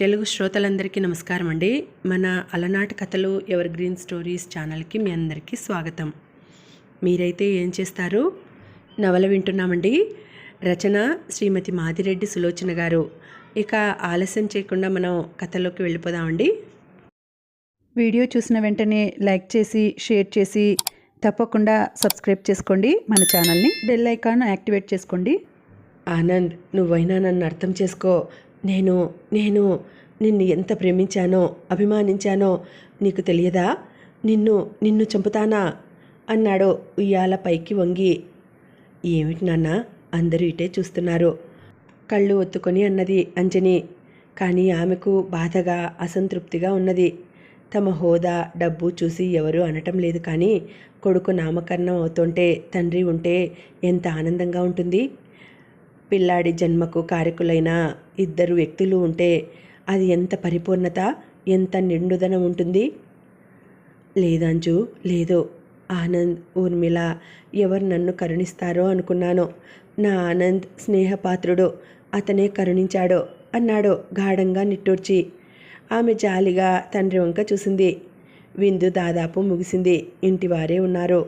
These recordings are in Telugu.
తెలుగు శ్రోతలందరికీ నమస్కారం అండి మన అలనాటి కథలు ఎవర్ గ్రీన్ స్టోరీస్ ఛానల్కి మీ అందరికీ స్వాగతం. మీరైతే ఏం చేస్తారు? నవల వింటున్నామండి. రచన శ్రీమతి మాదిరెడ్డి సులోచన గారు. ఇక ఆలస్యం చేయకుండా మనం కథలోకి వెళ్ళిపోదామండి. వీడియో చూసిన వెంటనే లైక్ చేసి షేర్ చేసి తప్పకుండా సబ్స్క్రైబ్ చేసుకోండి. మన ఛానల్ని బెల్ ఐకాన్ యాక్టివేట్ చేసుకోండి. ఆనంద్ నువ్వైనా నన్ను అర్థం చేసుకో. నేను నేను నిన్ను ఎంత ప్రేమించానో అభిమానించానో నీకు తెలియదా? నిన్ను నిన్ను చంపుతానా? అన్నాడు ఉయ్యాల పైకి వంగి. ఏమిటి నాన్న? అందరూ ఇటే చూస్తున్నారు. కళ్ళు ఒత్తుకొని అన్నది అంజని. కానీ ఆమెకు బాధగా అసంతృప్తిగా ఉన్నది. తమ హోదా డబ్బు చూసి ఎవరు అనటం లేదు కానీ కొడుకు నామకరణం అవుతుంటే తండ్రి ఉంటే ఎంత ఆనందంగా ఉంటుంది? పిల్లాడి జన్మకు కారకులైన ఇద్దరు వ్యక్తులు ఉంటే అది ఎంత పరిపూర్ణత ఎంత నిండుదనం ఉంటుంది? లేదంజు లేదు. ఆనంద్ ఊర్మిళ ఎవరు నన్ను కరుణిస్తారో అనుకున్నాను. నా ఆనంద్ స్నేహపాత్రుడు. అతనే కరుణించాడు అన్నాడు గాఢంగా నిట్టూర్చి. ఆమె జాలిగా తండ్రి వంక చూసింది. విందు దాదాపు ముగిసింది. ఇంటివారే ఉన్నారు.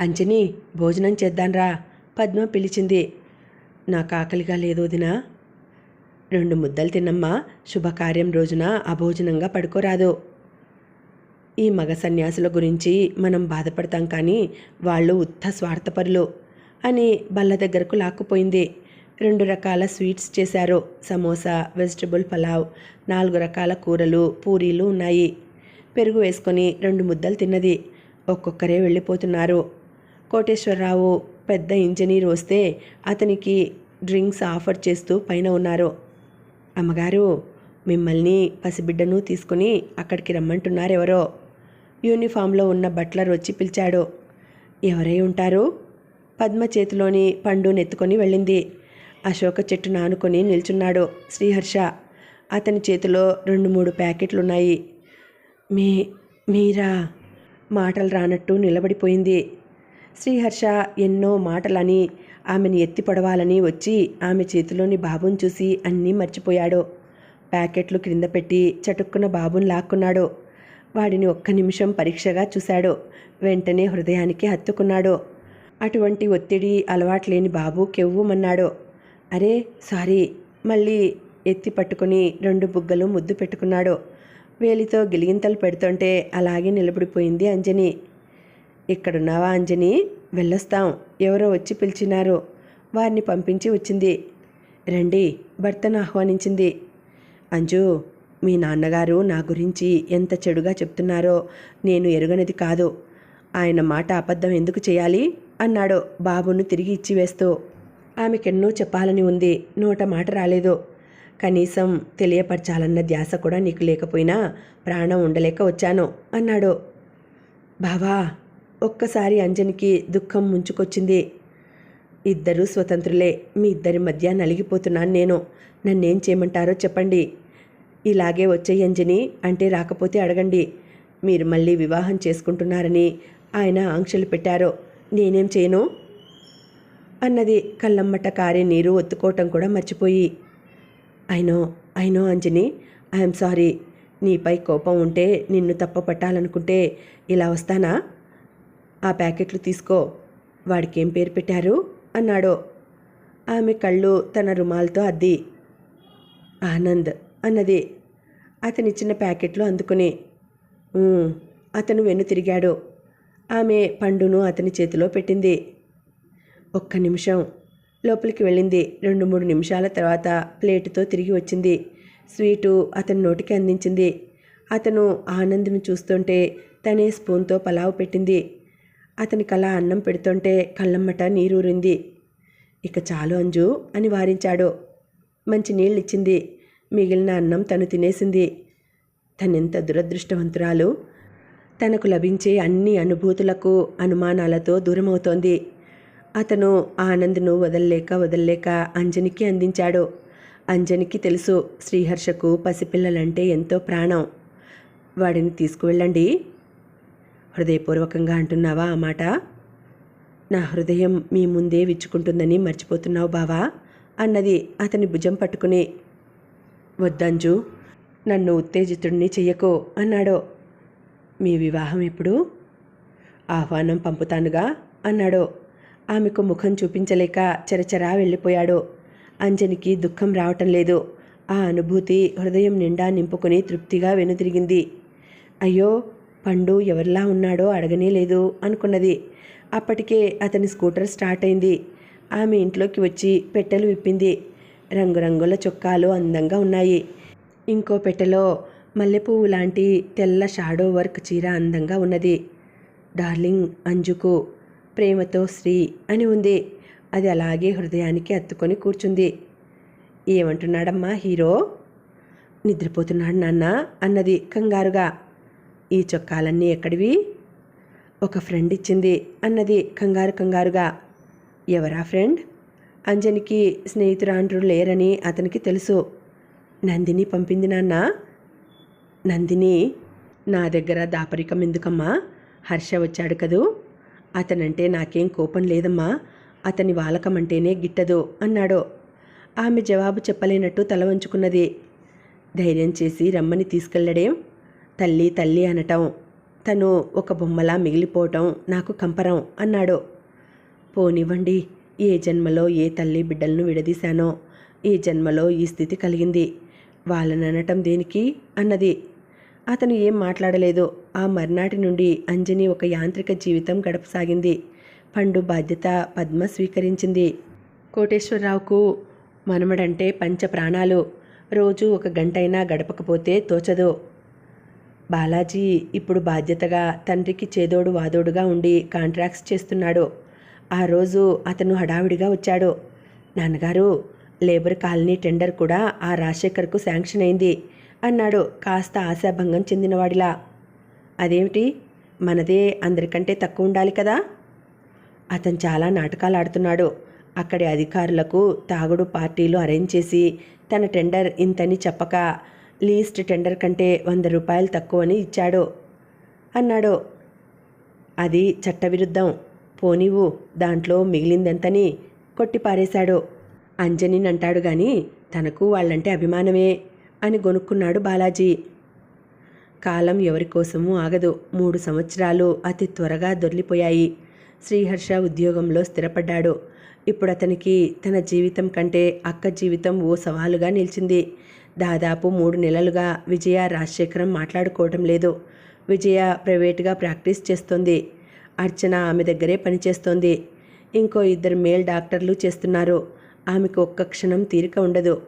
అంజని భోజనం చేద్దాన్రా పద్మ పిలిచింది. నాకు ఆకలిగా లేదు వదినా. రెండు ముద్దలు తిన్నమ్మా శుభకార్యం రోజున అభోజనంగా పడుకోరాదు. ఈ మగ సన్యాసుల గురించి మనం బాధపడతాం కానీ వాళ్ళు ఉత్త స్వార్థపరులు అని బల్ల దగ్గరకు లాక్కుపోయింది. రెండు రకాల స్వీట్స్ చేశారు సమోసా వెజిటబుల్ పలావ్ నాలుగు రకాల కూరలు పూరీలు ఉన్నాయి. పెరుగు వేసుకొని రెండు ముద్దలు తిన్నది ఒక్కొక్కరే వెళ్ళిపోతున్నారు. కోటేశ్వరరావు పెద్ద ఇంజనీర్ వస్తే అతనికి డ్రింక్స్ ఆఫర్ చేస్తూ పైన ఉన్నారు. అమ్మగారు మిమ్మల్ని పసిబిడ్డను తీసుకుని అక్కడికి రమ్మంటున్నారు ఎవరో యూనిఫామ్లో ఉన్న బట్లర్ వచ్చి పిలిచాడు. ఎవరై ఉంటారు? పద్మ చేతిలోని పండు నెత్తుకొని వెళ్ళింది. అశోక చెట్టు నానుకొని నిల్చున్నాడు శ్రీహర్ష. అతని చేతిలో రెండు మూడు ప్యాకెట్లున్నాయి. మీ మీరా? మాటలు రానట్టు నిలబడిపోయింది. శ్రీహర్ష ఎన్నో మాటలని ఆమెను ఎత్తి పడవాలని వచ్చి ఆమె చేతిలోని బాబుని చూసి అన్నీ మర్చిపోయాడు. ప్యాకెట్లు క్రింద పెట్టి చటుక్కున బాబుని లాక్కున్నాడు. వాడిని ఒక్క నిమిషం పరీక్షగా చూశాడు. వెంటనే హృదయానికి హత్తుకున్నాడు. అటువంటి ఒత్తిడి అలవాట్లేని బాబు కెవ్వుమన్నాడు. అరే సారీ. మళ్ళీ ఎత్తి పట్టుకుని రెండు బుగ్గలు ముద్దు పెట్టుకున్నాడు. వేలితో గిలిగింతలు పెడుతుంటే అలాగే నిలబడిపోయింది అంజని. ఇక్కడున్నావా అంజని? వెళ్ళొస్తాం. ఎవరో వచ్చి పిలిచినారు. వారిని పంపించి వచ్చింది. రండి భర్తను ఆహ్వానించింది. అంజు మీ నాన్నగారు నా గురించి ఎంత చెడుగా చెప్తున్నారో నేను ఎరుగనిది కాదు. ఆయన మాట అబద్ధం ఎందుకు చేయాలి? అన్నాడు బాబును తిరిగి ఇచ్చివేస్తూ ఆమెకెన్నో చెప్పాలని ఉంది. నోట మాట రాలేదు. కనీసం తెలియపరచాలన్న ధ్యాస కూడా నీకు లేకపోయినా ప్రాణం ఉండలేక వచ్చాను అన్నాడు. బావా ఒక్కసారి అంజనికి దుఃఖం ముంచుకొచ్చింది. ఇద్దరూ స్వతంత్రులే. మీ ఇద్దరి మధ్య నలిగిపోతున్నాను నేను. నన్నేం చేయమంటారో చెప్పండి. ఇలాగే వచ్చే అంజని. అంటే రాకపోతే అడగండి. మీరు మళ్ళీ వివాహం చేసుకుంటున్నారని ఆయన ఆంక్షలు పెట్టారు. నేనేం చేయను? అన్నది కళ్ళమ్మట కారే నీరు ఒత్తుకోవటం కూడా మర్చిపోయి. అయినో అయినో అంజని. I'm sorry. నీపై కోపం ఉంటే నిన్ను తప్ప పట్టాలనుకుంటే ఇలా వస్తానా? ఆ ప్యాకెట్లు తీసుకో. వాడికేం పేరు పెట్టారు? అన్నాడు. ఆమె కళ్ళు తన రుమాలతో అద్ది. ఆనంద్ అన్నది. అతనిచ్చిన ప్యాకెట్లు అందుకుని. అతను వెన్ను తిరిగాడు. ఆమె పండును అతని చేతిలో పెట్టింది. ఒక్క నిమిషం. లోపలికి వెళ్ళింది. రెండు మూడు నిమిషాల తర్వాత ప్లేటుతో తిరిగి వచ్చింది. స్వీటు అతని నోటికి అందించింది. అతను ఆనంద్ను చూస్తుంటే తనే స్పూన్తో పలావు పెట్టింది. అతనికి అలా అన్నం పెడుతుంటే కళ్ళమ్మట నీరూరింది. ఇక చాలు అంజు అని వారించాడు. మంచి నీళ్ళిచ్చింది. మిగిలిన అన్నం తను తినేసింది. తనెంత దురదృష్టవంతురాలు. తనకు లభించే అన్ని అనుభూతులకు అనుమానాలతో దూరమవుతోంది. అతను ఆనంద్ను వదల్లేక వదల్లేక అంజనికి అందించాడు. అంజనికి తెలుసు శ్రీహర్షకు పసిపిల్లలంటే ఎంతో ప్రాణం. వాడిని తీసుకువెళ్ళండి. హృదయపూర్వకంగా అంటున్నావా ఆ మాట? నా హృదయం మీ ముందే విచ్చుకుంటుందని మర్చిపోతున్నావు బావా అన్నది అతని భుజం పట్టుకుని. వద్దంజు నన్ను ఉత్తేజితుడిని చెయ్యకు అన్నాడు. మీ వివాహం ఎప్పుడు? ఆహ్వానం పంపుతానుగా అన్నాడు. ఆమెకు ముఖం చూపించలేక చెరచెరా వెళ్ళిపోయాడు. అంజనికి దుఃఖం రావటం లేదు. ఆ అనుభూతి హృదయం నిండా నింపుకుని తృప్తిగా వెనుతిరిగింది అయ్యో పండు ఎవరిలా ఉన్నాడో అడగనే లేదు అనుకున్నది. అప్పటికే అతని స్కూటర్ స్టార్ట్ అయింది. ఆమె ఇంట్లోకి వచ్చి పెట్టెలు విప్పింది. రంగురంగుల చొక్కాలు అందంగా ఉన్నాయి. ఇంకో పెట్టెలో మల్లెపువ్వు లాంటి తెల్ల షాడో వర్క్ చీర అందంగా ఉన్నది. డార్లింగ్ అంజుకు ప్రేమతో శ్రీ అని ఉంది. అది అలాగే హృదయానికి అత్తుకొని కూర్చుంది. ఏమంటున్నాడమ్మా హీరో? నిద్రపోతున్నాడు నాన్న అన్నది కంగారుగా. ఈ చొక్కాలన్నీ ఎక్కడివి? ఒక ఫ్రెండ్ ఇచ్చింది అన్నది కంగారు కంగారుగా. ఎవరా ఫ్రెండ్? అంజనికి స్నేహితురాండ్రు లేరని అతనికి తెలుసు. నందిని పంపింది నాన్న. నందిని నా దగ్గర దాపరికం ఎందుకమ్మా? హర్ష వచ్చాడు కదూ? అతనంటే నాకేం కోపం లేదమ్మా. అతని వాలకమంటేనే గిట్టదు అన్నాడు. ఆమె జవాబు చెప్పలేనట్టు తల వంచుకున్నది. ధైర్యం చేసి రమ్మని తీసుకెళ్ళడేం తల్లి తల్లి అనటం తను ఒక బొమ్మలా మిగిలిపోవటం నాకు కంపరం అన్నాడు. పోనివ్వండి ఏ జన్మలో ఏ తల్లి బిడ్డలను విడదీశానో ఈ జన్మలో ఈ స్థితి కలిగింది వాళ్ళని అనటం దేనికి అన్నది. అతను ఏం మాట్లాడలేదు. ఆ మర్నాటి నుండి అంజని ఒక యాంత్రిక జీవితం గడపసాగింది. పండు బాధ్యత పద్మ స్వీకరించింది. కోటేశ్వరరావుకు మనమడంటే పంచ ప్రాణాలు రోజు ఒక గంటైనా గడపకపోతే తోచదు. బాలాజీ ఇప్పుడు బాధ్యతగా తండ్రికి చేదోడు వాదోడుగా ఉండి కాంట్రాక్ట్స్ చేస్తున్నాడు. ఆ రోజు అతను హడావిడిగా వచ్చాడు. నాన్నగారు లేబర్ కాలనీ టెండర్ కూడా ఆ రాజశేఖర్కు శాంక్షన్ అయింది అన్నాడు కాస్త ఆశాభంగం చెందినవాడిలా. అదేమిటి? మనదే అందరికంటే తక్కువ ఉండాలి కదా? అతను చాలా నాటకాలు ఆడుతున్నాడు అక్కడి అధికారులకు తాగుడు పార్టీలు అరేంజ్ చేసి తన టెండర్ ఇంతని చెప్పక లీస్ట్ టెండర్ కంటే వంద రూపాయలు తక్కువని ఇచ్చాడో? అన్నాడు. అది చట్టవిరుద్ధం. పోనీవు దాంట్లో మిగిలిందెంతని కొట్టిపారేశాడో. అంజనిని అంటాడు గాని తనకు వాళ్ళంటే అభిమానమే అని గొనుక్కున్నాడు బాలాజీ. కాలం ఎవరి కోసమూ ఆగదు. మూడు సంవత్సరాలు అతి త్వరగా దొర్లిపోయాయి శ్రీహర్ష ఉద్యోగంలో స్థిరపడ్డాడు. ఇప్పుడు అతనికి తన జీవితం కంటే అక్క జీవితం ఓ సవాలుగా నిలిచింది. దాదాపు మూడు నెలలుగా విజయ రాజశేఖరం మాట్లాడుకోవటం లేదు. విజయ ప్రైవేట్గా ప్రాక్టీస్ చేస్తోంది. అర్చన ఆమె దగ్గరే పనిచేస్తోంది. ఇంకో ఇద్దరు మేల్ డాక్టర్లు చేస్తున్నారు. ఆమెకు ఒక్క క్షణం తీరిక ఉండదు.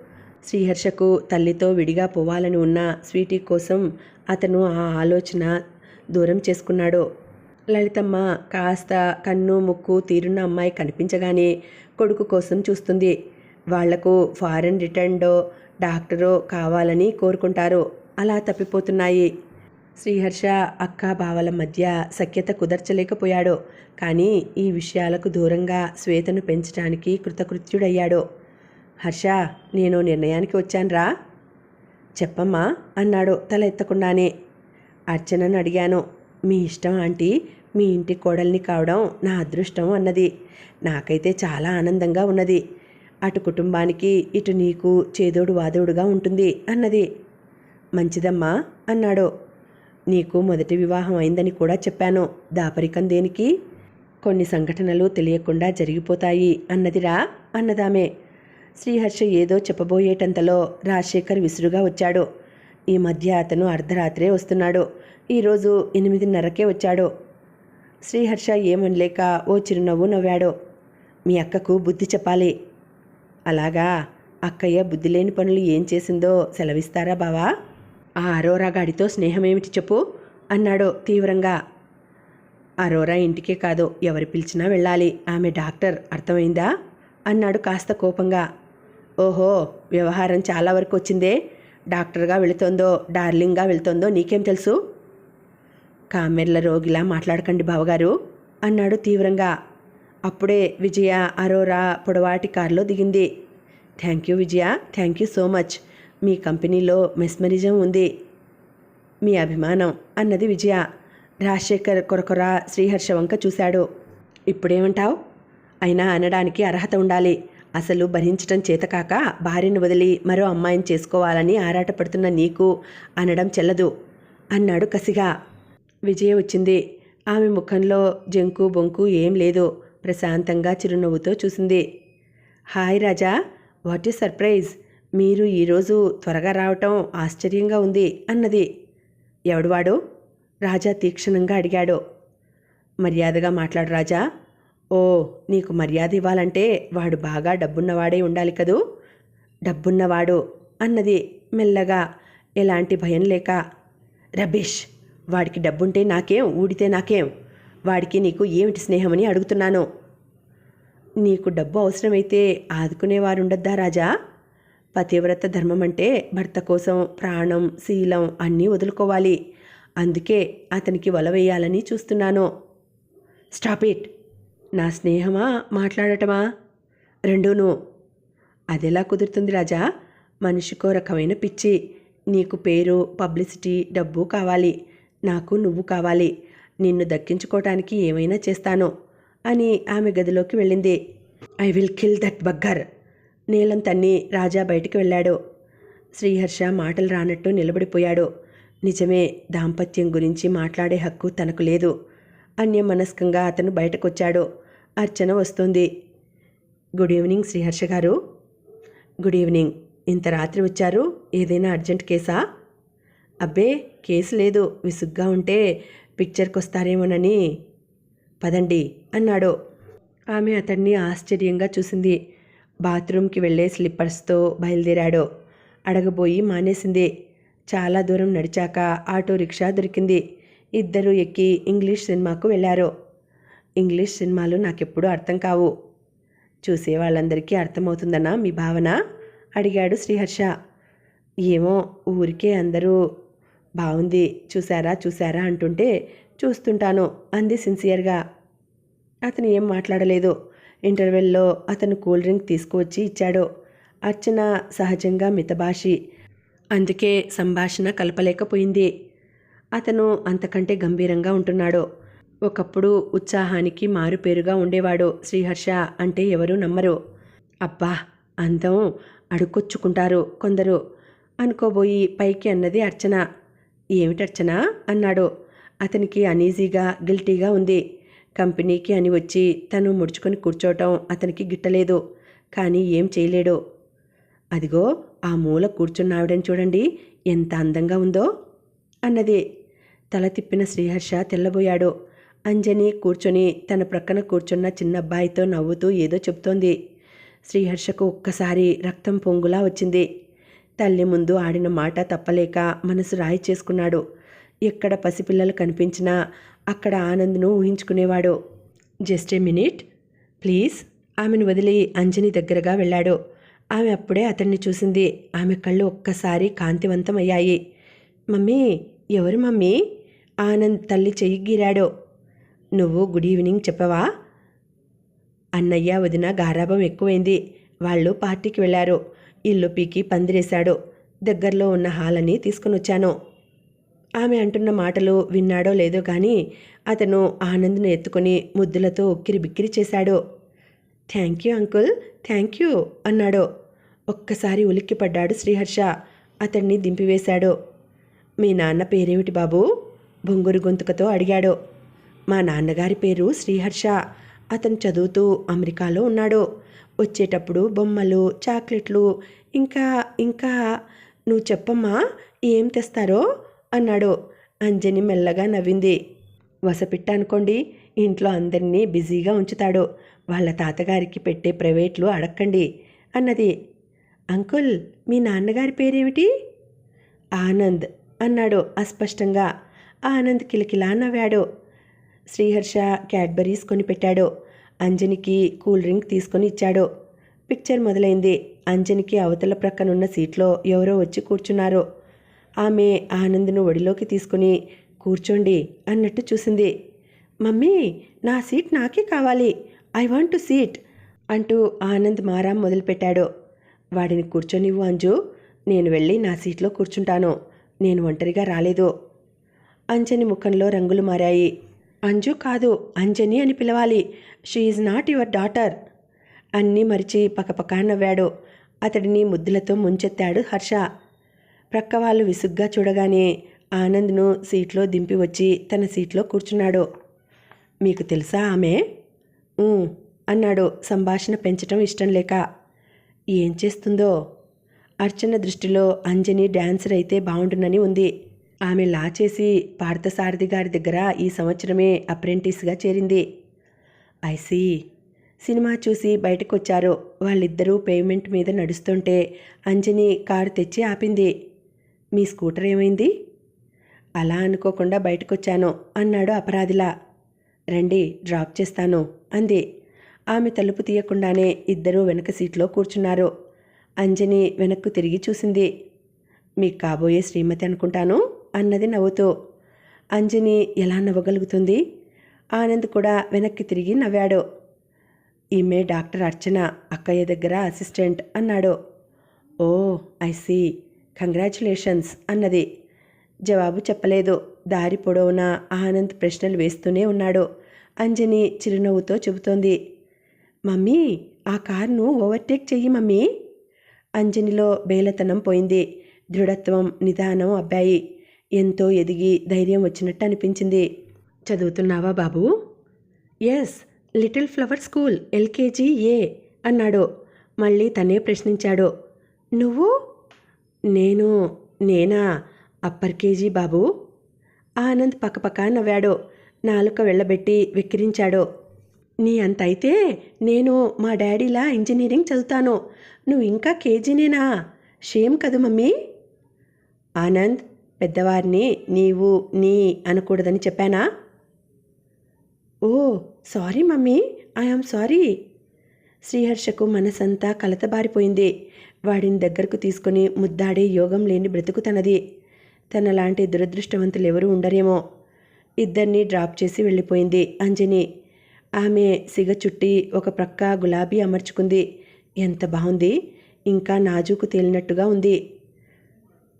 శ్రీహర్షకు తల్లితో విడిగా పోవాలని ఉన్న స్వీటీ కోసం అతను ఆ ఆలోచన దూరం చేసుకున్నాడు. లలితమ్మ కాస్త కన్ను ముక్కు తీరున్న అమ్మాయి కనిపించగానే కొడుకు కోసం చూస్తుంది. వాళ్ళకు ఫారెన్ రిటర్న్డో డాక్టరో కావాలని కోరుకుంటారు అలా తప్పిపోతున్నాయి. శ్రీహర్ష అక్క బావల మధ్య సఖ్యత కుదర్చలేకపోయాడు కానీ ఈ విషయాలకు దూరంగా శ్వేతను పెంచడానికి కృతకృత్యుడయ్యాడు. హర్ష నేను నిర్ణయానికి వచ్చానురా? చెప్పమ్మా అన్నాడు తల ఎత్తకుండానే. అర్చనను అడిగాను. మీ ఇష్టం ఆంటీ మీ ఇంటి కోడల్ని కావడం నా అదృష్టం అన్నది. నాకైతే చాలా ఆనందంగా ఉన్నది. అటు కుటుంబానికి ఇటు నీకు చేదోడు వాదోడుగా ఉంటుంది అన్నది. మంచిదమ్మా అన్నాడు. నీకు మొదటి వివాహం అయిందని కూడా చెప్పాను. దాపరికం దేనికి? కొన్ని సంఘటనలు తెలియకుండా జరిగిపోతాయి అన్నదిరా అన్నదామే. శ్రీహర్ష ఏదో చెప్పబోయేటంతలో రాజశేఖర్ విసురుగా వచ్చాడు. ఈ మధ్య అతను అర్ధరాత్రే వస్తున్నాడు. ఈరోజు ఎనిమిదిన్నరకే వచ్చాడు. శ్రీహర్ష ఏమనలేక ఓ చిరునవ్వు నవ్వాడు. మీ అక్కకు బుద్ధి చెప్పాలి. అలాగా అక్కయ్య బుద్ధి లేని పనులు ఏం చేసిందో సెలవిస్తారా బావా? ఆ అరోరా గాడితో స్నేహమేమిటి చెప్పు అన్నాడు తీవ్రంగా. అరోరా ఇంటికే కాదు ఎవరు పిలిచినా వెళ్ళాలి. ఆమె డాక్టర్ అర్థమైందా? అన్నాడు కాస్త కోపంగా. ఓహో వ్యవహారం చాలా వరకు వచ్చిందే. డాక్టర్గా వెళుతోందో డార్లింగ్గా వెళుతోందో నీకేం తెలుసు? కామెర్ల రోగిలా మాట్లాడకండి బావగారు అన్నాడు తీవ్రంగా. అప్పుడే విజయ అరోరా పొడవాటి కారులో దిగింది. Thank you Vijaya thank you so much. మీ కంపెనీలో మెస్మరిజం ఉంది. మీ అభిమానం అన్నది విజయ. రాజశేఖర్ కొరకొర శ్రీహర్ష వంక చూశాడు. ఇప్పుడేమంటావు? అయినా అనడానికి అర్హత ఉండాలి. అసలు భరించటం చేతకాక భార్యను వదిలి మరో అమ్మాయిని చేసుకోవాలని ఆరాటపడుతున్న నీకు అనడం చెల్లదు అన్నాడు కసిగా. విజయ వచ్చింది. ఆమె ముఖంలో జంకు బొంకు ఏం లేదు. ప్రశాంతంగా చిరునవ్వుతో చూసింది. Hi Raja what is surprise? మీరు ఈరోజు త్వరగా రావటం ఆశ్చర్యంగా ఉంది అన్నది. ఎవడువాడు రాజా తీక్షణంగా అడిగాడు. మర్యాదగా మాట్లాడు రాజా. ఓ నీకు మర్యాద ఇవ్వాలంటే వాడు బాగా డబ్బున్నవాడే ఉండాలి కదూ? డబ్బున్నవాడు అన్నది మెల్లగా. ఎలాంటి భయం లేక రబీష్ వాడికి డబ్బుంటే నాకేం ఊడితే నాకేం? వాడికి నీకు ఏమిటి స్నేహమని అడుగుతున్నాను. నీకు డబ్బు అవసరమైతే ఆదుకునేవారుండద్దా రాజా? పతివ్రత ధర్మం అంటే భర్త కోసం ప్రాణం శీలం అన్నీ వదులుకోవాలి. అందుకే అతనికి వల వేయాలని చూస్తున్నాను. Stop it. నా స్నేహమా? మాట్లాడటమా? రెండూను. అదెలా కుదురుతుంది రాజా? మనిషికో రకమైన పిచ్చి. నీకు పేరు పబ్లిసిటీ డబ్బు కావాలి. నాకు నువ్వు కావాలి. నిన్ను దక్కించుకోవటానికి ఏమైనా చేస్తాను అని ఆమె గదిలోకి వెళ్ళింది. I will kill that bugger. Neelam తన్ని రాజా బయటికి వెళ్ళాడు. శ్రీహర్ష మాటలు రానట్టు నిలబడిపోయాడు. నిజమే దాంపత్యం గురించి మాట్లాడే హక్కు తనకు లేదు. అన్యమనస్కంగా అతను బయటకొచ్చాడు. అర్చన వస్తుంది. Good evening Sriharsha garu. Good evening. ఇంత రాత్రి వచ్చారు. ఏదైనా అర్జెంట్ కేసా? అబ్బే కేసు లేదు. విసుగ్గా ఉంటే పిక్చర్కి వస్తారేమోనని పదండి అన్నాడు. ఆమె అతన్ని ఆశ్చర్యంగా చూసింది. బాత్రూమ్కి వెళ్ళే స్లిప్పర్స్తో బయలుదేరాడు. అడగబోయి మానేసింది. చాలా దూరం నడిచాక ఆటో రిక్షా దొరికింది. ఇద్దరు ఎక్కి ఇంగ్లీష్ సినిమాకు వెళ్ళారు. ఇంగ్లీష్ సినిమాలు నాకెప్పుడూ అర్థం కావు. చూసే వాళ్ళందరికీ అర్థమవుతుందనా మీ భావన? అడిగాడు శ్రీహర్ష. ఏమో ఊరికే అందరూ బాగుంది చూసారా చూసారా అంటుంటే చూస్తుంటాను అంది సిన్సియర్గా. అతను ఏం మాట్లాడలేదు. ఇంటర్వెల్లో అతను కూల్ డ్రింక్ తీసుకువచ్చి ఇచ్చాడు. అర్చన సహజంగా మితభాషి. అందుకే సంభాషణ కలపలేకపోయింది. అతను అంతకంటే గంభీరంగా ఉంటున్నాడు. ఒకప్పుడు ఉత్సాహానికి మారుపేరుగా ఉండేవాడు శ్రీహర్ష అంటే ఎవరూ నమ్మరు. అబ్బా అందం అడుకొచ్చుకుంటారు కొందరు అనుకోబోయి పైకి అన్నది అర్చన. ఏమిటర్చనా? అన్నాడు. అతనికి అనీజీగా గిల్టీగా ఉంది. కంపెనీకి అని వచ్చి తను ముడుచుకొని కూర్చోవటం అతనికి గిట్టలేదు. కానీ ఏం చేయలేడు. అదిగో ఆ మూల కూర్చున్న ఆవిడని చూడండి. ఎంత అందంగా ఉందో అన్నది. తల తిప్పిన శ్రీహర్ష తెల్లబోయాడు. అంజని కూర్చొని తన ప్రక్కన కూర్చున్న చిన్న అబ్బాయితో నవ్వుతూ ఏదో చెప్తోంది. శ్రీహర్షకు ఒక్కసారి రక్తం పొంగులా వచ్చింది. తల్లి ముందు ఆడిన మాట తప్పలేక మనసు రాయి చేసుకున్నాడు. ఎక్కడ పసిపిల్లలు కనిపించినా అక్కడ ఆనంద్ను ఊహించుకునేవాడు. Just a minute please. ఆమెను వదిలి అంజని దగ్గరగా వెళ్ళాడు. ఆమె అప్పుడే అతన్ని చూసింది. ఆమె కళ్ళు ఒక్కసారి కాంతివంతమయ్యాయి. మమ్మీ ఎవరు మమ్మీ? ఆనంద్ తల్లి చెయ్యి గీరాడు. నువ్వు గుడ్ ఈవినింగ్ చెప్పవా? అన్నయ్య వదిన గారాభం ఎక్కువైంది. వాళ్ళు పార్టీకి వెళ్ళారు. ఇల్లు పీకి పందిరేశాడు. దగ్గరలో ఉన్న హాలని తీసుకునొచ్చాను. ఆమె అంటున్న మాటలు విన్నాడో లేదో కానీ అతను ఆనంద్ను ఎత్తుకొని ముద్దులతో ఉక్కిరి బిక్కిరి చేశాడు. Thank you uncle thank you అన్నాడు. ఒక్కసారి ఉలిక్కిపడ్డాడు శ్రీహర్ష. అతన్ని దింపివేశాడు. మీ నాన్న పేరేమిటి బాబు? బొంగురు గొంతుకతో అడిగాడు. మా నాన్నగారి పేరు శ్రీహర్ష. అతను చదువుతూ అమెరికాలో ఉన్నాడు. వచ్చేటప్పుడు బొమ్మలు చాక్లెట్లు ఇంకా ఇంకా నువ్వు చెప్పమ్మా ఏం తెస్తారో అన్నాడు. అంజని మెల్లగా నవ్వింది. వసపిట్ట అనుకోండి ఇంట్లో అందరినీ బిజీగా ఉంచుతాడు. వాళ్ళ తాతగారికి పెట్టే ప్రైవేట్లు అడక్కండి అన్నది. అంకుల్ మీ నాన్నగారి పేరేమిటి? ఆనంద్ అన్నాడు అస్పష్టంగా. ఆనంద్ కిలకిలా నవ్వాడు. శ్రీహర్ష క్యాడ్బరీస్ కొనిపెట్టాడు. అంజనికి కూల్ డ్రింక్ తీసుకొని ఇచ్చాడు. పిక్చర్ మొదలైంది. అంజనికి అవతల ప్రక్కనున్న సీట్లో ఎవరో వచ్చి కూర్చున్నారు. ఆమె ఆనంద్ను ఒడిలోకి తీసుకుని కూర్చోండి అన్నట్టు చూసింది. మమ్మీ నా సీట్ నాకే కావాలి. ఐ వాంట్ టు సీట్ అంటూ ఆనంద్ మారాం మొదలుపెట్టాడు. వాడిని కూర్చొనివ్వు అంజు. నేను వెళ్ళి నా సీట్లో కూర్చుంటాను. నేను ఒంటరిగా రాలేదు. అంజని ముఖంలో రంగులు మారాయి. అంజు కాదు అంజని అని పిలవాలి. She is not your daughter అన్నీ మరిచి పకపకా నవ్వాడు. అతడిని ముద్దులతో ముంచెత్తాడు హర్ష. ప్రక్క వాళ్ళు విసుగ్గా చూడగానే ఆనంద్ను సీట్లో దింపి వచ్చి తన సీట్లో కూర్చున్నాడు. మీకు తెలుసా ఆమె? అన్నాడు. సంభాషణ పెంచటం ఇష్టం లేక. ఏం చేస్తుందో? అర్చన దృష్టిలో అంజని డాన్సర్ అయితే బాగుండునని ఉంది. ఆమె లా చేసి పార్థసారథి గారి దగ్గర ఈ సంవత్సరమే అప్రెంటిస్గా చేరింది. ఐసీ సినిమా చూసి బయటకు వచ్చారు వాళ్ళిద్దరూ పేమెంట్ మీద నడుస్తుంటే అంజని కారు తెచ్చి ఆపింది. మీ స్కూటర్ ఏమైంది? అలా అనుకోకుండా బయటకొచ్చాను అన్నాడు అపరాధిలా. రండి డ్రాప్ చేస్తాను అంది. ఆమె తలుపు తీయకుండానే ఇద్దరూ వెనక సీట్లో కూర్చున్నారు. అంజని వెనక్కు తిరిగి చూసింది. మీకు కాబోయే శ్రీమతి అనుకుంటాను? అన్నది నవ్వుతూ అంజని ఎలా నవ్వగలుగుతుంది? ఆనంద్ కూడా వెనక్కి తిరిగి నవ్వాడు. ఈమె డాక్టర్ అర్చన అక్కయ్య దగ్గర అసిస్టెంట్ అన్నాడు. ఓ ఐ సీ. కంగ్రాచులేషన్స్ అన్నది. జవాబు చెప్పలేదు. దారి పొడవునా ఆనంద్ ప్రశ్నలు వేస్తూనే ఉన్నాడు. అంజని చిరునవ్వుతో చెబుతోంది. మమ్మీ ఆ కార్ను ఓవర్టేక్ చెయ్యి మమ్మీ. అంజనిలో బేలతనం పోయింది. దృఢత్వం నిదానం అబ్బాయి. ఎంతో ఎదిగి ధైర్యం వచ్చినట్టు అనిపించింది. చదువుతున్నావా బాబు? Yes little flower school LKG A అన్నాడు. మళ్ళీ తనే ప్రశ్నించాడు. నువ్వు? నేను నేనా? అప్పర్ కేజీ బాబు? ఆనంద్ పక్కపక్క నవ్వాడు. నాలుక వెళ్ళబెట్టి వెక్కిరించాడు. నీ అంతైతే నేను మా డాడీలా ఇంజనీరింగ్ చదువుతాను. నువ్వు ఇంకా కేజీనేనా షేమ్ కదూ మమ్మీ. ఆనంద్ పెద్దవారిని నీవు నీ అనకూడదని చెప్పానా? ఓ sorry mummy. I am sorry. శ్రీహర్షకు మనసంతా కలతబారిపోయింది వాడిని దగ్గరకు తీసుకుని ముద్దాడే యోగం లేని బ్రతుకు తనది. తనలాంటి దురదృష్టవంతులు ఎవరూ ఉండరేమో. ఇద్దరిని డ్రాప్ చేసి వెళ్ళిపోయింది అంజని. ఆమె సిగ చుట్టి ఒక ప్రక్క గులాబీ అమర్చుకుంది. ఎంత బాగుంది ఇంకా నాజూకు తేలినట్టుగా ఉంది.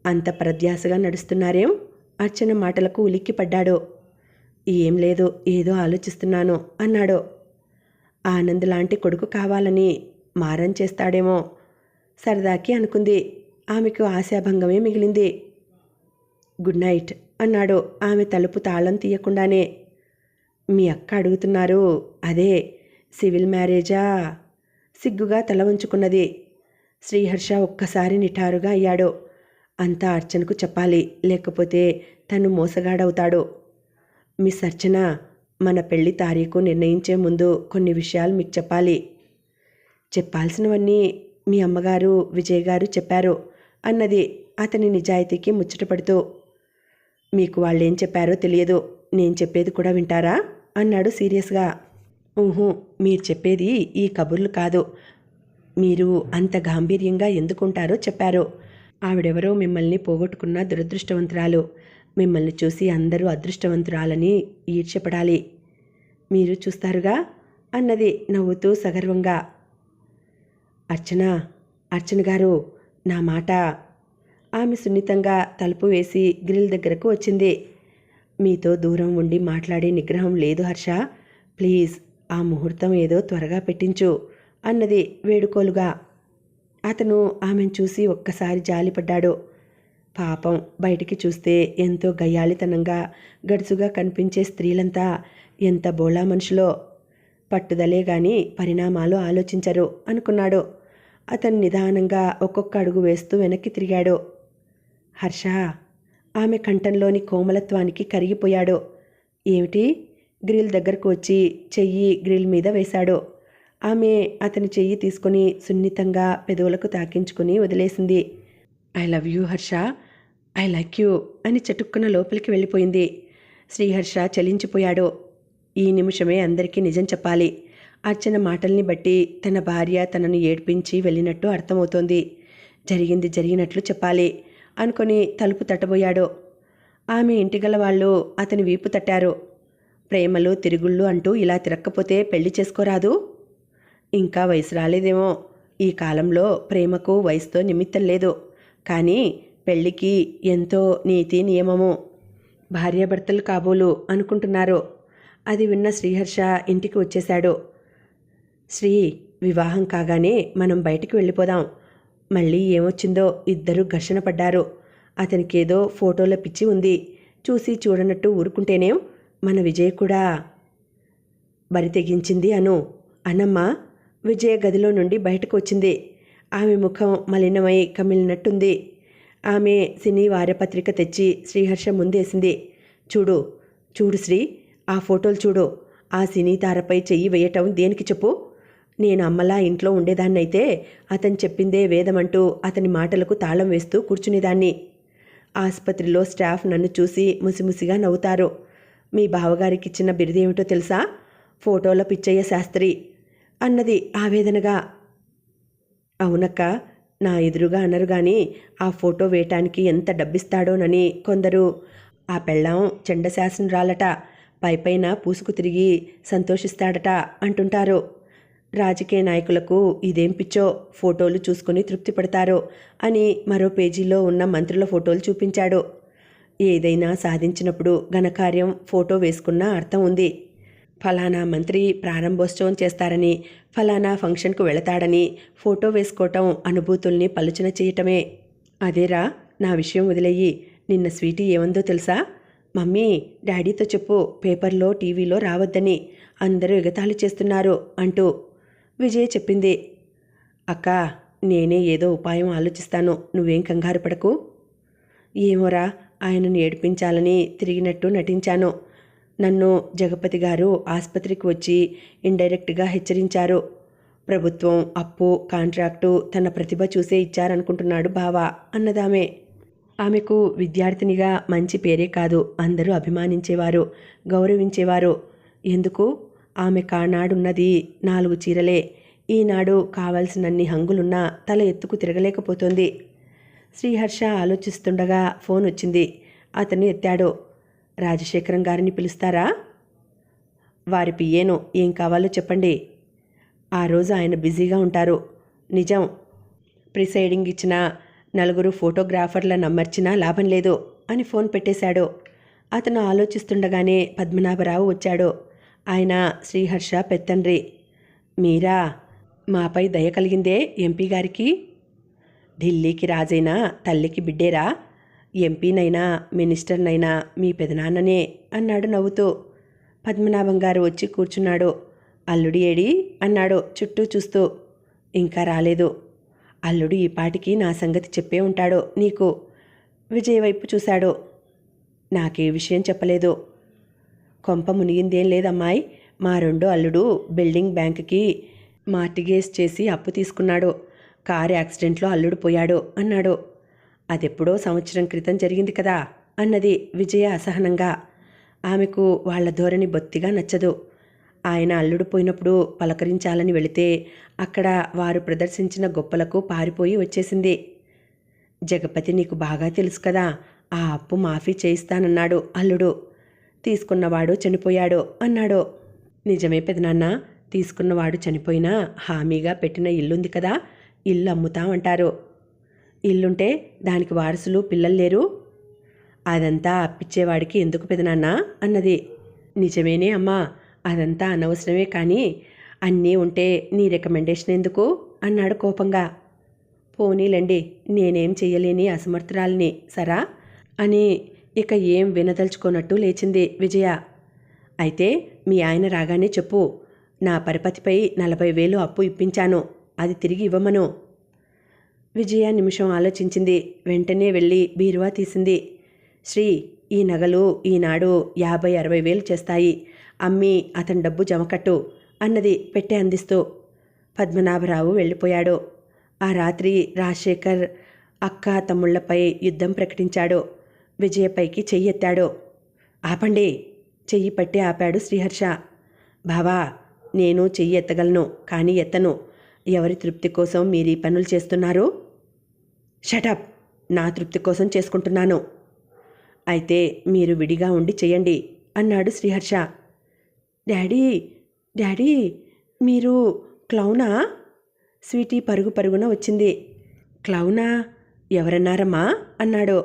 అంత ప్రధ్యాసగా నడుస్తున్నారేం? అర్చన మాటలకు ఉలిక్కిపడ్డాడో. ఏం లేదు ఏదో ఆలోచిస్తున్నాను అన్నాడు. ఆనంద్ లాంటి కొడుకు కావాలని మారం చేస్తాడేమో. సరదాకి అనుకుంది. ఆమెకు ఆశాభంగమే మిగిలింది. గుడ్ నైట్ అన్నాడు. ఆమె తలుపు తాళం తీయకుండానే. మీ అక్క అడుగుతున్నారు. అదే సివిల్ మ్యారేజా? సిగ్గుగా తల ఉంచుకున్నది శ్రీహర్ష ఒక్కసారి నిఠారుగా అయ్యాడు. అంతా అర్చనకు చెప్పాలి. లేకపోతే తను మోసగాడవుతాడు. మిస్ అర్చన మన పెళ్ళి తారీఖు నిర్ణయించే ముందు కొన్ని విషయాలు మీకు చెప్పాలి. చెప్పాల్సినవన్నీ మీ అమ్మగారు విజయ్ గారు చెప్పారు అన్నది అతని నిజాయితీకి ముచ్చటపడుతూ మీకు వాళ్ళేం చెప్పారో తెలియదు. నేను చెప్పేది కూడా వింటారా? అన్నాడు సీరియస్గా. ఊహు మీరు చెప్పేది ఈ కబుర్లు కాదు. మీరు అంత గాంభీర్యంగా ఎందుకుంటారో చెప్పారు. ఆవిడెవరో మిమ్మల్ని పోగొట్టుకున్న దురదృష్టవంతురాలు. మిమ్మల్ని చూసి అందరూ అదృష్టవంతురాలని ఈడ్చపడాలి మీరు చూస్తారుగా? అన్నది నవ్వుతూ సగర్వంగా. అర్చన అర్చన గారు నా మాట. ఆమె సున్నితంగా తలుపు వేసి గ్రిల్ దగ్గరకు వచ్చింది. మీతో దూరం ఉండి మాట్లాడే నిగ్రహం లేదు హర్ష. ప్లీజ్ ఆ ముహూర్తం ఏదో త్వరగా పెట్టించు అన్నది వేడుకోలుగా. అతను ఆమెను చూసి ఒక్కసారి జాలిపడ్డాడు. పాపం బయటికి చూస్తే ఎంతో గయ్యాళితనంగా గడుసుగా కనిపించే స్త్రీలంతా ఎంత బోళా మనుషులో? పట్టుదలే గాని పరిణామాలు ఆలోచించరు అనుకున్నాడు. అతను నిదానంగా ఒక్కొక్క అడుగు వేస్తూ వెనక్కి తిరిగాడు. హర్ష ఆమె కంఠంలోని కోమలత్వానికి కరిగిపోయాడు. ఏమిటి? గ్రిల్ దగ్గరకు వచ్చి చెయ్యి గ్రిల్ మీద వేశాడు. ఆమె అతని చెయ్యి తీసుకుని సున్నితంగా పెదవులకు తాకించుకుని వదిలేసింది. I love you Harsha. I like you అని చటుక్కున లోపలికి వెళ్ళిపోయింది. శ్రీహర్ష చలించిపోయాడు. ఈ నిమిషమే అందరికీ నిజం చెప్పాలి. అర్చన మాటల్ని బట్టి తన భార్య తనను ఏడ్పించి వెళ్ళినట్టు అర్థమవుతోంది. జరిగింది జరిగినట్లు చెప్పాలి అనుకొని తలుపు తట్టబోయాడు. ఆమె ఇంటిగల వాళ్ళు అతని వీపు తట్టారు. ప్రేమలు తిరుగుళ్ళు అంటూ ఇలా తిరక్కపోతే పెళ్ళి చేసుకోరాదు? ఇంకా వయసు రాలేదేమో. ఈ కాలంలో ప్రేమకు వయసుతో నిమిత్తం లేదు. కానీ పెళ్ళికి ఎంతో నీతి నియమము. భార్యాభర్తలు కాబోలు అనుకుంటున్నారు. అది విన్న శ్రీహర్ష ఇంటికి వచ్చేశాడు. శ్రీ వివాహం కాగానే మనం బయటికి వెళ్ళిపోదాం. మళ్ళీ ఏమొచ్చిందో ఇద్దరు ఘర్షణ పడ్డారు. అతనికేదో ఫోటోల పిచ్చి ఉంది. చూసి చూడనట్టు ఊరుకుంటేనేం మన విజయ్ కూడా బరి తెగించింది అను. అనమ్మా విజయ గదిలో నుండి బయటకు వచ్చింది. ఆమె ముఖం మలినమై కమిలినట్టుంది. ఆమె సినీ వారపత్రిక తెచ్చి శ్రీహర్ష ముందేసింది. చూడు చూడు శ్రీ ఆ ఫోటోలు చూడు. ఆ సినీ తారపై చెయ్యి వేయటం దేనికి చెప్పు? నేను అమ్మలా ఇంట్లో ఉండేదాన్నైతే అతను చెప్పిందే వేదమంటూ అతని మాటలకు తాళం వేస్తూ కూర్చునేదాన్ని. ఆసుపత్రిలో స్టాఫ్ నన్ను చూసి ముసిముసిగా నవ్వుతారు. మీ బావగారికి ఇచ్చిన బిరుదేమిటో తెలుసా? ఫోటోల పిచ్చయ్య శాస్త్రి. అన్నది ఆవేదనగా అవునక్క నా ఎదురుగా అన్నారు కానీ ఆ ఫోటో వేయటానికి ఎంత డబ్బిస్తాడోనని కొందరు ఆ పెళ్ళాం చండశాసనరాలట పైపైన పూసుకు తిరిగి సంతోషిస్తాడట అంటుంటారు. రాజకీయ నాయకులకు ఇదేం పిచ్చో ఫోటోలు చూసుకుని తృప్తి పడతారు అని మరో పేజీలో ఉన్న మంత్రుల ఫోటోలు చూపించాడు. ఏదైనా సాధించినప్పుడు ఘనకార్యం ఫోటో వేసుకున్న అర్థం ఉంది. ఫలానా మంత్రి ప్రారంభోత్సవం చేస్తారని ఫలానా ఫంక్షన్కు వెళతాడని ఫోటో వేసుకోవటం అనుభూతుల్ని పలుచన చేయటమే. అదేరా నా విషయం వదిలేయి. నిన్న స్వీటీ ఏమందో తెలుసా? మమ్మీ డాడీతో చెప్పు పేపర్లో టీవీలో రావద్దని. అందరూ ఎగతాళి చేస్తున్నారు అంటూ విజయ్ చెప్పింది. అక్క నేనే ఏదో ఉపాయం ఆలోచిస్తాను. నువ్వేం కంగారు పడకు. ఏమోరా ఆయనను ఏడిపించాలని తిరిగినట్టు నటించాను. నన్ను జగపతి గారు ఆసుపత్రికి వచ్చి ఇండైరెక్ట్గా హెచ్చరించారు. ప్రభుత్వం అప్పు కాంట్రాక్టు తన ప్రతిభ చూసే ఇచ్చారనుకుంటున్నాడు బావా అన్నదామే. ఆమెకు విద్యార్థినిగా మంచి పేరే కాదు అందరూ అభిమానించేవారు గౌరవించేవారు. ఎందుకు? ఆమె కానాడున్నది నాలుగు చీరలే. ఈనాడు కావలసినన్ని హంగులున్నా తల ఎత్తుకు తిరగలేకపోతుంది. శ్రీహర్ష ఆలోచిస్తుండగా ఫోన్ వచ్చింది. అతను ఎత్తాడు. రాజశేఖరం గారిని పిలుస్తారా? వారి పియ్యేను ఏం కావాలో చెప్పండి. ఆ రోజు ఆయన బిజీగా ఉంటారు. నిజం. ప్రిసైడింగ్ ఇచ్చిన నలుగురు ఫోటోగ్రాఫర్ల నమ్మర్చినా లాభం లేదు అని ఫోన్ పెట్టేశాడు. అతను ఆలోచిస్తుండగానే పద్మనాభరావు వచ్చాడు. ఆయన శ్రీహర్ష పెత్తండ్రి. మీరా మాపై దయ కలిగిందే ఎంపీ గారికి? ఢిల్లీకి రాజైనా తల్లికి బిడ్డేరా? ఎంపీనైనా మినిస్టర్నైనా మీ పెదనాన్ననే అన్నాడు నవ్వుతూ. పద్మనాభం గారు వచ్చి కూర్చున్నాడు. అల్లుడి ఏడి? అన్నాడు చుట్టూ చూస్తూ. ఇంకా రాలేదు. అల్లుడు ఈ పాటికి నా సంగతి చెప్పే ఉంటాడు నీకు. విజయ్ వైపు చూశాడు. నాకే విషయం చెప్పలేదు. కొంప మునిగిందేం లేదమ్మాయి. మా రెండో అల్లుడు బిల్డింగ్ బ్యాంక్కి మార్టిగేజ్ చేసి అప్పు తీసుకున్నాడు. కారు యాక్సిడెంట్లో అల్లుడు పోయాడు అన్నాడు. అదెప్పుడో సంవత్సరం క్రితం జరిగింది కదా అన్నది విజయ అసహనంగా. ఆమెకు వాళ్ళ ధోరణి బొత్తిగా నచ్చదు. ఆయన అల్లుడు పోయినప్పుడు పలకరించాలని వెళితే అక్కడ వారు ప్రదర్శించిన గొప్పలకు పారిపోయి వచ్చేసింది. జగపతి నీకు బాగా తెలుసు కదా ఆ అప్పు మాఫీ చేయిస్తానన్నాడు అల్లుడు. తీసుకున్నవాడు చనిపోయాడు అన్నాడు. నిజమే పెదనాన్న తీసుకున్నవాడు చనిపోయినా హామీగా పెట్టిన ఇల్లుంది కదా ఇల్లు అమ్ముతామంటారు. ఇల్లుంటే దానికి వారసులు పిల్లలు లేరు. అదంతా అప్పిచ్చేవాడికి ఎందుకు పెదనాన్న అన్నది. నిజమేనే అమ్మా అదంతా అనవసరమే కానీ అన్నీ ఉంటే నీ రికమెండేషన్ ఎందుకు? అన్నాడు కోపంగా. పోనీలండి నేనేం చెయ్యలేని అసమర్థురాలిని సరా? అని ఇక ఏం వినదలుచుకోనట్టు లేచింది విజయ. అయితే మీ ఆయన రాగానే చెప్పు నా పరపతిపై నలభై వేలు అప్పు ఇప్పించాను అది తిరిగి ఇవ్వమను. విజయ నిమిషం ఆలోచించింది. వెంటనే వెళ్ళి బీరువా తీసింది. శ్రీ ఈ నగలు ఈనాడు యాభై అరవై వేలు చేస్తాయి. అమ్మి అతని డబ్బు జమకట్టు అన్నది పెట్టే అందిస్తూ పద్మనాభరావు వెళ్ళిపోయాడు. ఆ రాత్రి రాజశేఖర్ అక్క తమ్ముళ్ళపై యుద్ధం ప్రకటించాడు. విజయపైకి చెయ్యెత్తాడు ఆపండి చెయ్యి పట్టి ఆపాడు శ్రీహర్ష. బావా నేను చెయ్యి ఎత్తగలను కానీ ఎత్తను. ఎవరి తృప్తి కోసం మీరు ఈ పనులు చేస్తున్నారు? షటప్ నా తృప్తి కోసం చేసుకుంటున్నాను. అయితే మీరు విడిగా ఉండి చేయండి అన్నాడు శ్రీహర్ష. డాడీ డాడీ మీరు క్లౌనా? స్వీటీ పరుగు పరుగున వచ్చింది. క్లౌనా? ఎవరన్నారమ్మా? అన్నాడు.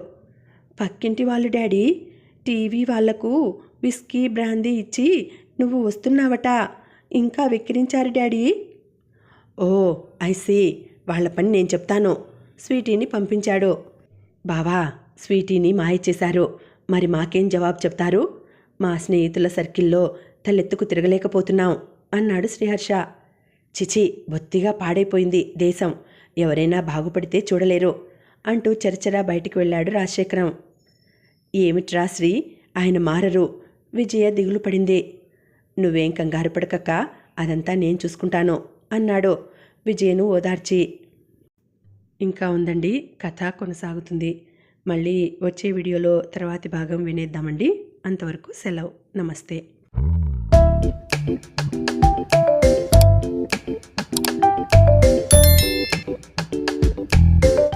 పక్కింటి వాళ్ళు డాడీ టీవీ వాళ్ళకు విస్కీ బ్రాందీ ఇచ్చి నువ్వు వస్తున్నావట. ఇంకా వెక్కిరించారు డాడీ. ఓ ఐసీ వాళ్ళ పని నేను చెప్తాను. స్వీటీని పంపించాడు. బావా స్వీటీని మాయ చేశారు. మరి మాకేం జవాబు చెప్తారు? మా స్నేహితుల సర్కిల్లో తలెత్తుకు తిరగలేకపోతున్నాం అన్నాడు శ్రీహర్ష. చిచి బొత్తిగా పాడైపోయింది దేశం. ఎవరైనా బాగుపడితే చూడలేరు అంటూ చరచరా బయటికి వెళ్ళాడు రాజశేఖరం. ఏమిట్రా శ్రీ ఆయన మారరు. విజయ దిగులు పడింది. నువ్వేం కంగారు పడకక్క అదంతా నేను చూసుకుంటాను అన్నాడు విజయను ఓదార్చి. ఇంకా ఉందండి. కథ కొనసాగుతుంది. మళ్ళీ వచ్చే వీడియోలో తర్వాతి భాగం వినేద్దామండి. అంతవరకు సెలవు. నమస్తే.